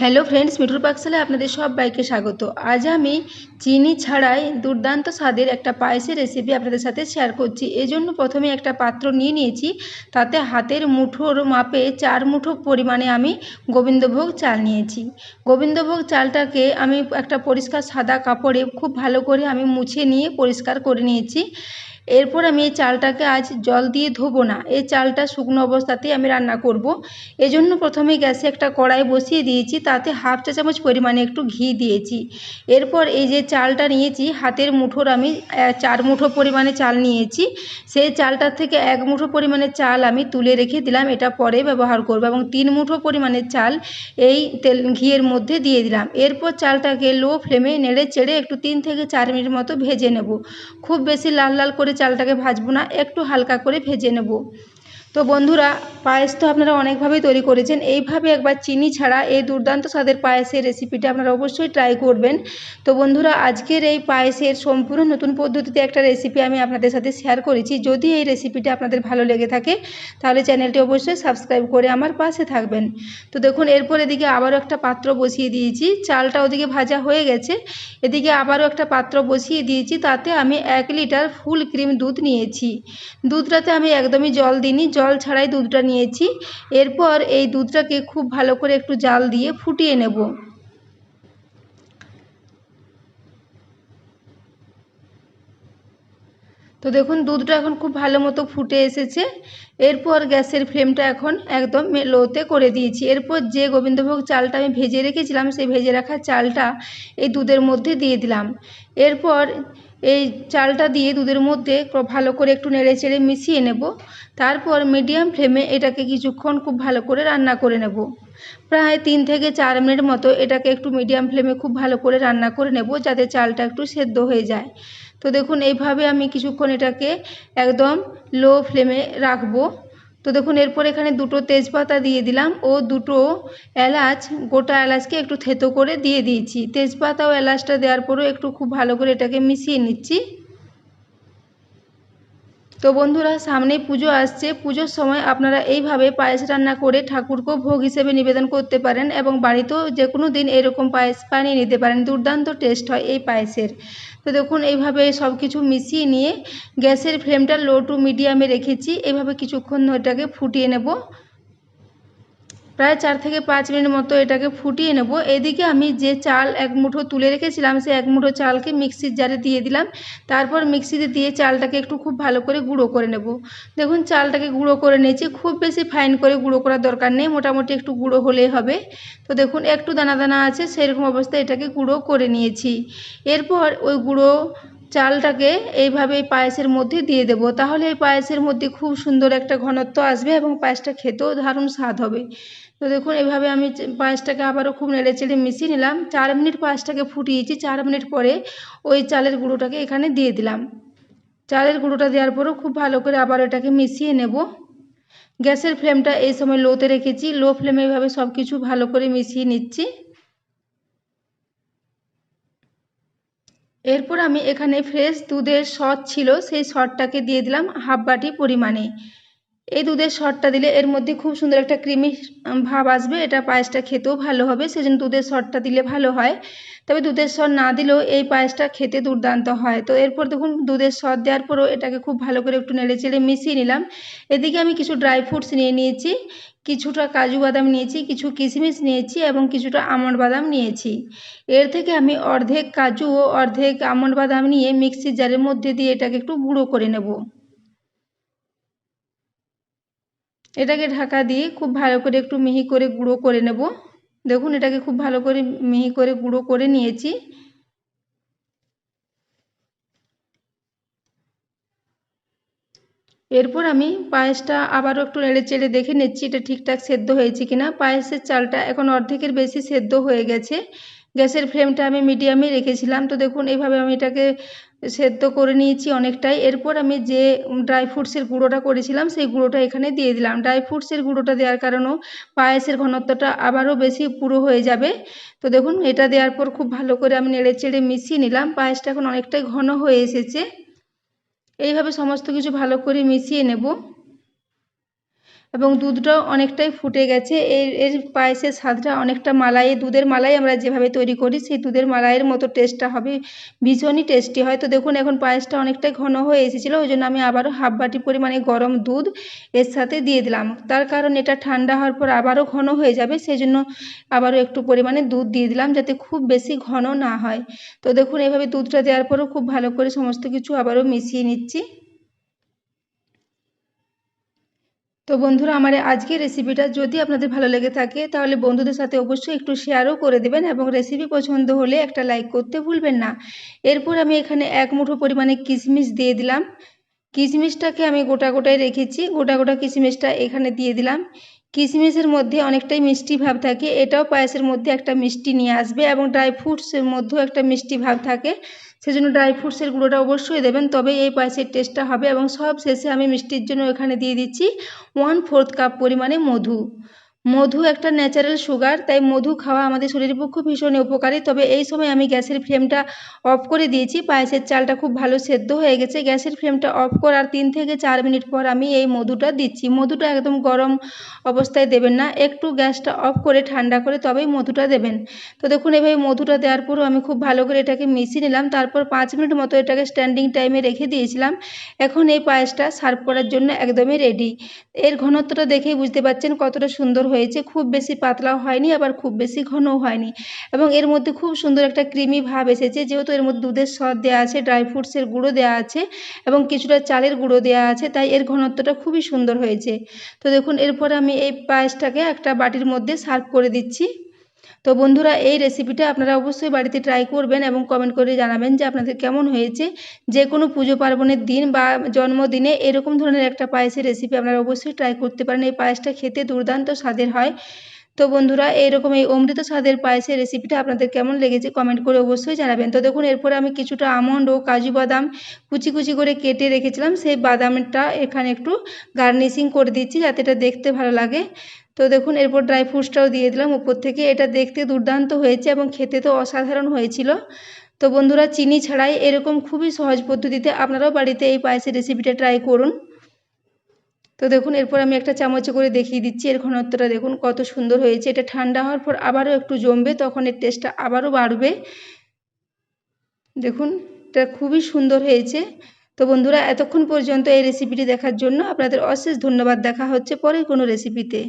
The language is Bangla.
হ্যালো ফ্রেন্ডস মিঠুর পাকশালে আপনাদের সব বাইকে স্বাগত। আজ আমি চিনি ছাড়াই দুর্দান্ত স্বাদের একটা পায়েসের রেসিপি আপনাদের সাথে শেয়ার করছি। এজন্য প্রথমে একটা পাত্র নিয়ে নিয়েছি। তাতে হাতের মুঠোর মাপে চার মুঠো পরিমাণে আমি গোবিন্দভোগ চাল নিয়েছি। গোবিন্দভোগ চালটাকে আমি একটা পরিষ্কার সাদা কাপড়ে খুব ভালো করে আমি মুছে নিয়ে পরিষ্কার করে নিয়েছি। এরপর আমি এই চালটাকে আজ জল দিয়ে ধোবো না। এই চালটা শুকনো অবস্থাতেই আমি রান্না করব। এজন্য প্রথমে গ্যাসে একটা কড়াই বসিয়ে দিয়েছি, তাতে হাফ চা চামচ পরিমাণে একটু ঘি দিয়েছি। এরপর এই যে চালটা নিয়েছি, হাতের মুঠোর আমি চার মুঠো পরিমাণে চাল নিয়েছি। সেই চালটার থেকে এক মুঠো পরিমাণে চাল আমি তুলে রেখে দিলাম, এটা পরে ব্যবহার করব এবং তিন মুঠো পরিমাণের চাল এই তেল, ঘিয়ের মধ্যে দিয়ে দিলাম। এরপর চালটাকে লো ফ্লেমে নেড়ে চেড়ে একটু তিন থেকে চার মিনিট মতো ভেজে নেব। খুব বেশি লাল লাল করে চালটাকে ভাজবো না একটু হালকা করে ভেজে নেব। তো বন্ধুরা, পায়েস তো আপনারা অনেকভাবেই তৈরি করেছেন। এইভাবে একবার চিনি ছাড়া এই দুর্দান্ত স্বাদের পায়েসের রেসিপিটা আপনারা অবশ্যই ট্রাই করবেন। তো বন্ধুরা, আজকের এই পায়েসের সম্পূর্ণ নতুন পদ্ধতিতে একটা রেসিপি আমি আপনাদের সাথে শেয়ার করেছি। যদি এই রেসিপিটা আপনাদের ভালো লেগে থাকে, তাহলে চ্যানেলটি অবশ্যই সাবস্ক্রাইব করে আমার পাশে থাকবেন। তো দেখুন, এরপর এদিকে আবারও একটা পাত্র বসিয়ে দিয়েছি। চালটা ওদিকে ভাজা হয়ে গেছে। এদিকে আবারও একটা পাত্র বসিয়ে দিয়েছি। তাতে আমি এক লিটার ফুল ক্রিম দুধ নিয়েছি। দুধটাতে আমি একদমই জল দিইনি। জল ছাড়াই দুধটা নিয়েছি। এরপর এই দুধটাকে খুব ভালো করে একটু জাল দিয়ে ফুটিয়ে নেব। তো দেখুন, দুধটা এখন খুব ভালো মতো ফুটে এসেছে। এরপর গ্যাসের ফ্লেমটা এখন একদম লোতে করে দিয়েছি। এরপর যে গোবিন্দভোগ চালটা আমি ভেজে রেখেছিলাম, সেই ভেজে রাখা চালটা এই দুধের মধ্যে দিয়ে দিলাম। এরপর এই চালটা দিয়ে দুধের মধ্যে ভালো করে একটু নেড়ে চেড়ে মিশিয়ে নেব। তারপর মিডিয়াম ফ্লেমে এটাকে কিছুক্ষণ খুব ভালো করে রান্না করে নেব। প্রায় তিন থেকে চার মিনিট মতো এটাকে একটু মিডিয়াম ফ্লেমে খুব ভালো করে রান্না করে নেব যাতে চালটা একটু সেদ্ধ হয়ে যায়। তো দেখুন, এইভাবে আমি কিছুক্ষণ এটাকে একদম লো ফ্লেমে রাখব। তো দেখুন, এরপর এখানে দুটো তেজপাতা দিয়ে দিলাম ও দুটো এলাচ, গোটা এলাচকে একটু থেতো করে দিয়ে দিয়েছি। তেজপাতা ও এলাচটা দেওয়ার পরেও একটু খুব ভালো করে এটাকে মিশিয়ে নিচ্ছি। তো বন্ধুরা সামনে পুজো আসছে। পুজোর সময় আপনারা এইভাবে পায়েস রান্না করে ঠাকুরকেও ভোগ হিসেবে নিবেদন করতে পারেন এবং বাড়িতেও যে কোনো দিন এরকম পায়েস বানিয়ে নিতে পারেন। দুর্দান্ত টেস্ট হয় এই পায়েসের। তো দেখুন, এইভাবে সব কিছু মিশিয়ে নিয়ে গ্যাসের ফ্লেমটা লো টু মিডিয়ামে রেখেছি। এভাবে কিছুক্ষণ এটাকে ফুটিয়ে নেব। প্রায় চার থেকে পাঁচ মিনিট মতো এটাকে ফুটিয়ে নেব। এদিকে আমি যে চাল এক মুঠো তুলে রেখেছিলাম, সেই এক মুঠো চালকে মিক্সির জারে দিয়ে দিলাম। তারপর মিক্সিতে দিয়ে চালটাকে একটু খুব ভালো করে গুঁড়ো করে নেব। দেখুন, চালটাকে গুঁড়ো করে নিয়েছি। খুব বেশি ফাইন করে গুঁড়ো করার দরকার নেই, মোটামুটি একটু গুঁড়ো হলেই হবে। তো দেখুন, একটু দানা দানা আছে, সেরকম অবস্থায় এটাকে গুঁড়ো করে নিয়েছি। এরপর ওই গুঁড়ো চালটাকে এইভাবে এই পায়েসের মধ্যে দিয়ে দেবো। তাহলে এই পায়েসের মধ্যে খুব সুন্দর একটা ঘনত্ব আসবে এবং পায়েসটা খেতেও দারুণ স্বাদ হবে। তো দেখুন, এভাবে আমি পায়েসটাকে আবারও খুব নেড়ে চেড়ে মিশিয়ে নিলাম। চার মিনিট পায়েসটাকে ফুটিয়েছি, চার মিনিট পরে ওই চালের গুঁড়োটাকে এখানে দিয়ে দিলাম। চালের গুঁড়োটা দেওয়ার পরেও খুব ভালো করে আবার এটাকে মিশিয়ে নেব। গ্যাসের ফ্লেমটা এই সময় লোতে রেখেছি। লো ফ্লেমে এভাবে সব কিছু ভালো করে মিশিয়ে নিচ্ছি। এরপর আমি এখানে ফ্রেশ দুধের সর ছিল, সেই সরটাকে দিয়ে দিলাম হাফ বাটি পরিমাণে। এই দুধের সরটা দিলে এর মধ্যে খুব সুন্দর একটা ক্রিমি ভাব আসবে। এটা পায়েসটা খেতেও ভালো হবে। সেজন্য দুধের সরটা দিলে ভালো হয়। তবে দুধের সর না দিলেও এই পায়েসটা খেতে দুর্দান্ত হয়। তো এরপর দেখুন, দুধের সর দেওয়ার পরও এটাকে খুব ভালো করে একটু নেড়ে চেড়ে মিশিয়ে নিলাম। এদিকে আমি কিছু ড্রাই ফ্রুটস নিয়ে নিয়েছি, কিছুটা কাজু বাদাম নিয়েছি, কিছু কিশমিশ নিয়েছি এবং কিছুটা আমন্ড বাদাম নিয়েছি। এর থেকে আমি অর্ধেক কাজু ও অর্ধেক আমন্ড বাদাম নিয়ে মিক্সির জারের মধ্যে দিয়ে এটাকে একটু গুঁড়ো করে নেব। এটাকে ঢাকা দিয়ে খুব ভালো করে একটু মিহি করে গুঁড়ো করে নেব। দেখুন, এটাকে খুব ভালো করে মিহি করে গুঁড়ো করে নিয়েছি। এরপর আমি পায়েসটা আবারও একটু নেড়ে চেড়ে দেখে নিচ্ছি, এটা ঠিকঠাক সেদ্ধ হয়েছে কিনা। পায়েসের চালটা এখন অর্ধেকের বেশি সেদ্ধ হয়ে গেছে। গ্যাসের ফ্লেমটা আমি মিডিয়ামে রেখেছিলাম। তো দেখুন এইভাবে আমি এটাকে সেদ্ধ করে নিয়েছি অনেকটাই। এরপর আমি যে ড্রাই ফ্রুটসের গুঁড়োটা করেছিলাম, সেই গুঁড়োটা এখানে দিয়ে দিলাম। ড্রাই ফ্রুটসের গুঁড়োটা দেওয়ার কারণেও পায়েসের ঘনত্বটা আবারও বেশি পুরো হয়ে যাবে। তো দেখুন, এটা দেওয়ার পর খুব ভালো করে আমি নেড়ে চেড়ে মিশিয়ে নিলাম। পায়েসটা এখন অনেকটাই ঘন হয়ে এসেছে। এইভাবে সমস্ত কিছু ভালো করে মিশিয়ে নেব। এবং দুধটাও অনেকটাই ফুটে গেছে। এর এর পায়েসের স্বাদটা অনেকটা মালাই, দুধের মালাই আমরা যেভাবে তৈরি করি, সেই দুধের মালাইয়ের মতো টেস্টটা হবে। ভীষণই টেস্টি হয়। তো দেখুন, এখন পায়েসটা অনেকটাই ঘন হয়ে এসেছিল, ওই জন্য আমি আবারও হাফ বাটি পরিমাণে গরম দুধ এর সাথে দিয়ে দিলাম। তার কারণ এটা ঠান্ডা হওয়ার পর আবারও ঘন হয়ে যাবে সেই জন্য আবারও একটু পরিমাণে দুধ দিয়ে দিলাম, যাতে খুব বেশি ঘন না হয়। তো দেখুন, এভাবে দুধটা দেওয়ার পরও খুব ভালো করে সমস্ত কিছু আবারও মিশিয়ে নিচ্ছি। তো বন্ধুরা, আমার আজকের রেসিপিটা যদি আপনাদের ভালো লেগে থাকে, তাহলে বন্ধুদের সাথে অবশ্যই একটু শেয়ারও করে দেবেন এবং রেসিপি পছন্দ হলে একটা লাইক করতে ভুলবেন না। এরপর আমি এখানে এক মুঠো পরিমাণে কিশমিশ দিয়ে দিলাম। কিশমিশটাকে আমি গোটা গোটায় রেখেছি। গোটা গোটা কিশমিশটা এখানে দিয়ে দিলাম। কিশমিশের মধ্যে অনেকটাই মিষ্টি ভাব থাকে। এটাও পায়েসের মধ্যে একটা মিষ্টি নিয়ে আসবে এবং ড্রাই ফ্রুটসের মধ্যেও একটা মিষ্টি ভাব থাকে। সেজন্য ড্রাই ফ্রুটসের গুঁড়োটা অবশ্যই দেবেন। তবে এই পায়েসের টেস্টটা হবে এবং সব শেষে আমি মিষ্টির জন্য এখানে দিয়ে দিচ্ছি ওয়ান ফোর্থ কাপ পরিমাণে মধু। মধু একটা ন্যাচারাল সুগার তাই মধু খাওয়া আমাদের শরীরের পক্ষে ভীষণ উপকারী। তবে এই সময় আমি গ্যাসের ফ্লেমটা অফ করে দিয়েছি। পায়েসের চালটা খুব ভালো সেদ্ধ হয়ে গেছে। গ্যাসের ফ্লেমটা অফ করার তিন থেকে চার মিনিট পর আমি এই মধুটা দিচ্ছি। মধুটা একদম গরম অবস্থায় দেবেন না। একটু গ্যাসটা অফ করে ঠান্ডা করে তবেই মধুটা দেবেন। তো দেখুন, এভাবে মধুটা দেওয়ার পরও আমি খুব ভালো করে এটাকে মিশিয়ে নিলাম। তারপর পাঁচ মিনিট মতো এটাকে স্ট্যান্ডিং টাইমে রেখে দিয়েছিলাম। এখন এই পায়েসটা সার্ভ করার জন্য একদমই রেডি এর ঘনত্বটা দেখেই বুঝতে পারছেন কতটা সুন্দর হয়েছে, খুব বেশি পাতলাও হয়নি, আবার খুব বেশি ঘনও হয়নি। এবং এর মধ্যে খুব সুন্দর একটা ক্রিমি ভাব এসেছে, যেহেতু এর মধ্যে দুধের সদ দেওয়া আছে, ড্রাই ফ্রুটসের গুঁড়ো দেওয়া আছে এবং কিছুটা চালের গুঁড়ো দেওয়া আছে, তাই এর ঘনত্বটা খুবই সুন্দর হয়েছে। তো দেখুন, এরপর আমি এই পায়েসটাকে একটা বাটির মধ্যে সার্ভ করে দিচ্ছি। তো বন্ধুরা, এই রেসিপিটা আপনারা অবশ্যই বাড়িতে ট্রাই করবেন এবং কমেন্ট করে জানাবেন যে আপনাদের কেমন হয়েছে। যে কোনো পুজো পার্বণের দিন বা জন্মদিনে এরকম ধরনের একটা পায়েসের রেসিপি আপনারা অবশ্যই ট্রাই করতে পারেন। এই পায়েসটা খেতে দুর্দান্ত স্বাদের হয়। তো বন্ধুরা এইরকম এই অমৃত স্বাদের পায়েসের রেসিপিটা আপনাদের কেমন লেগেছে কমেন্ট করে অবশ্যই জানাবেন। তো দেখুন, এরপরে আমি কিছুটা আমন্ড ও কাজু বাদাম কুচি কুচি করে কেটে রেখেছিলাম। সেই বাদামটা এখানে একটু গার্নিশিং করে দিচ্ছি যাতে এটা দেখতে ভালো লাগে। তো দেখুন, এরপর ড্রাই ফ্রুটসটাও দিয়ে দিলাম উপর থেকে। এটা দেখতে দুর্দান্ত হয়েছে এবং খেতে তো অসাধারণ হয়েছিল। তো বন্ধুরা, চিনি ছাড়াই এরকম খুবই সহজ পদ্ধতিতে আপনারাও বাড়িতে এই পায়েসের রেসিপিটা ট্রাই করুন। তো দেখুন, এরপর আমি একটা চামচে করে দেখিয়ে দিচ্ছি। এর ঘনত্বটা দেখুন, কত সুন্দর হয়েছে। এটা ঠান্ডা হওয়ার পর আবারও একটু জমবে, তখন এর টেস্টটা আবারও বাড়বে। দেখুন, এটা খুবই সুন্দর হয়েছে। তো বন্ধুরা, এতক্ষণ পর্যন্ত এই রেসিপিটি দেখার জন্য আপনাদের অশেষ ধন্যবাদ। দেখা হচ্ছে পরে কোনো রেসিপিতে